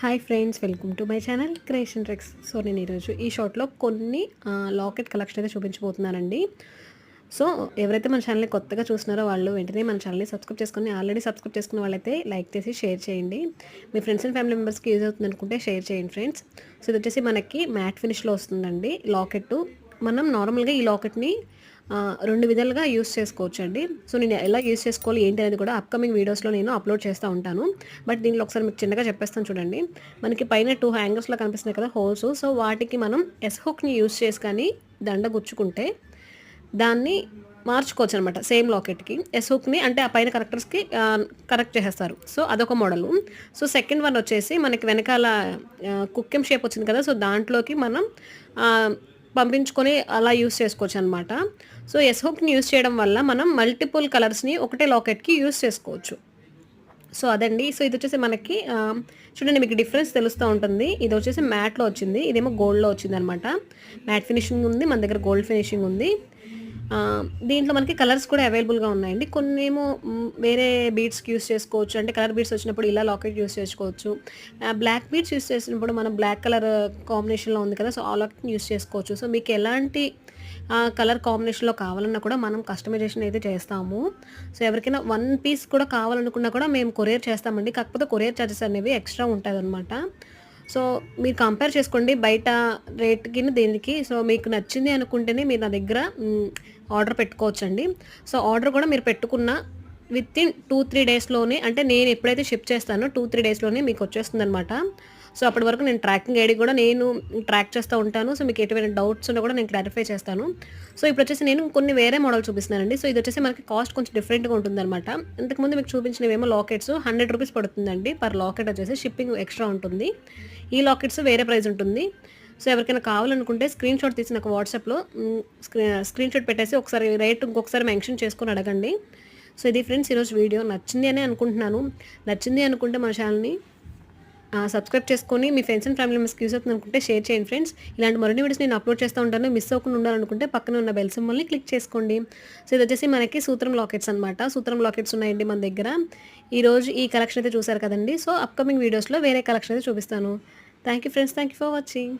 Hi friends welcome to my channel creation tricks. So నేను ఈరోజు ఈ షార్ట్లో కొన్ని లాకెట్ కలెక్షన్ అయితే చూపించబోతున్నానండి. సో ఎవరైతే మన ఛానల్ని కొత్తగా చూస్తున్నారో వాళ్ళు వెంటనే మన ఛానల్ని సబ్స్క్రైబ్ చేసుకుని ఆల్రెడీ సబ్స్క్రైబ్ చేసుకున్న వాళ్ళైతే లైక్ చేసి షేర్ చేయండి. మీ ఫ్రెండ్స్ అండ్ ఫ్యామిలీ మెంబర్స్కి యూజ్ అవుతుంది అనుకుంటే షేర్ చేయండి ఫ్రెండ్స్. సో ఇది వచ్చేసి మనకి మ్యాట్ ఫినిష్లో వస్తుందండి లాకెట్ మనం నార్మల్గా ఈ లాకెట్ని రెండు విధాలుగా యూస్ చేసుకోవచ్చు అండి సో నేను ఎలా యూస్ చేసుకోవాలి ఏంటి అనేది కూడా అప్కమింగ్ వీడియోస్లో నేను అప్లోడ్ చేస్తూ ఉంటాను. బట్ దీనిలో ఒకసారి మీకు చిన్నగా చెప్పేస్తాను చూడండి. మనకి పైన టూ హ్యాంగర్స్లో కనిపిస్తున్నాయి కదా హోల్స్ సో వాటికి మనం ఎస్ హుక్ని యూస్ చేసి కానీ దండ గుచ్చుకుంటే దాన్ని మార్చుకోవచ్చు అనమాట సేమ్ లాకెట్కి ఎస్ హుక్ని అంటే ఆ పైన కరెక్టర్స్కి కరెక్ట్ చేసేస్తారు. సో అదొక మోడలు సో సెకండ్ వన్ వచ్చేసి మనకి వెనకాల కుక్కెం షేప్ వచ్చింది కదా సో దాంట్లోకి మనం పంపించుకొని అలా యూస్ చేసుకోవచ్చు అనమాట సో ఎస్ హుక్ని యూస్ చేయడం వల్ల మనం మల్టిపుల్ కలర్స్ని ఒకటే లాకెట్కి యూస్ చేసుకోవచ్చు. సో అదండి. సో ఇది వచ్చేసి మనకి చూడండి మీకు డిఫరెన్స్ తెలుస్తూ ఉంటుంది. ఇది వచ్చేసి మ్యాట్లో వచ్చింది. ఇదేమో గోల్డ్లో వచ్చింది అనమాట మ్యాట్ ఫినిషింగ్ ఉంది. మన దగ్గర గోల్డ్ ఫినిషింగ్ ఉంది. దీంట్లో మనకి కలర్స్ కూడా అవైలబుల్గా ఉన్నాయండి. కొన్ని ఏమో వేరే బీడ్స్కి యూస్ చేసుకోవచ్చు. అంటే కలర్ బీడ్స్ వచ్చినప్పుడు ఇలా లాకెట్ యూస్ చేసుకోవచ్చు. బ్లాక్ బీడ్స్ యూస్ చేసినప్పుడు మనం బ్లాక్ కలర్ కాంబినేషన్లో ఉంది కదా సో ఆ లాకెట్ యూస్ చేసుకోవచ్చు. సో మీకు ఎలాంటి కలర్ కాంబినేషన్లో కావాలన్నా కూడా మనం కస్టమైజేషన్ అయితే చేస్తాము. సో ఎవరికైనా వన్ పీస్ కూడా కావాలనుకున్నా కూడా మేము కొరియర్ చేస్తామండి. కాకపోతే కొరియర్ ఛార్జెస్ అనేవి ఎక్స్ట్రా ఉంటుంది అనమాట సో మీరు కంపేర్ చేసుకోండి బయట రేట్కి దీనికి. సో మీకు నచ్చింది అనుకుంటేనే మీరు నా దగ్గర ఆర్డర్ పెట్టుకోవచ్చండి. సో ఆర్డర్ కూడా మీరు పెట్టుకున్న విత్ ఇన్ టూ త్రీ డేస్లోనే అంటే నేను ఎప్పుడైతే షిప్ చేస్తానో టూ త్రీ డేస్లోనే మీకు వచ్చేస్తుంది అనమాట సో అప్పటి వరకు నేను ట్రాకింగ్ ఐడి కూడా నేను ట్రాక్ చేస్తూ ఉంటాను. సో మీకు ఎటువంటి డౌట్స్ ఉన్నా కూడా నేను క్లారిఫై చేస్తాను. సో ఇప్పుడు వచ్చేసి నేను కొన్ని వేరే మోడల్ చూపిస్తున్నానండి. సో ఇది వచ్చేసి మనకి కాస్ట్ కొంచెం డిఫరెంట్గా ఉంటుందన్నమాట. ఇంతకుముందు మీకు చూపించినవేమో లాకెట్స్ హండ్రెడ్ రూపీస్ పడుతుందండి. పర్ లాకెట్ వచ్చేసి షిప్పింగ్ ఎక్స్ట్రా ఉంటుంది. ఈ లాకెట్స్ వేరే ప్రైస్ ఉంటుంది. సో ఎవరికైనా కావాలనుకుంటే స్క్రీన్ షాట్ తీసి నాకు వాట్సాప్లో స్క్రీన్ షాట్ పెట్టేసి ఒకసారి రేట్ ఇంకొకసారి మెన్షన్ చేసుకొని అడగండి. సో ఇది ఫ్రెండ్స్ ఈరోజు వీడియో నచ్చింది అని అనుకుంటున్నాను. నచ్చింది అనుకుంటే మన ఛానల్ని సబ్స్క్రైబ్ చేసుకొని మీ ఫ్రెండ్స్ అండ్ ఫ్యామిలీ మెంబర్స్కి యూస్ అవుతుంది అనుకుంటే షేర్ చేయండి ఫ్రెండ్స్ ఇలాంటి మరిన్ని వీడియోస్ నేను అప్లోడ్ చేస్తూ ఉంటాను. మిస్ అవ్వకుండా ఉండాలనుకుంటే పక్కన ఉన్న బెల్ సింబల్ని క్లిక్ చేసుకోండి. సో ఇది వచ్చేసి మనకి సూత్రం లాకెట్స్ అనమాట సూత్రం లాకెట్స్ ఉన్నాయండి మన దగ్గర. ఈరోజు ఈ కలెక్షన్ అయితే చూసారు కదండి. సో అప్కమింగ్ వీడియోస్లో వేరే కలెక్షన్ అయితే చూపిస్తాను. Thank you friends thank you for watching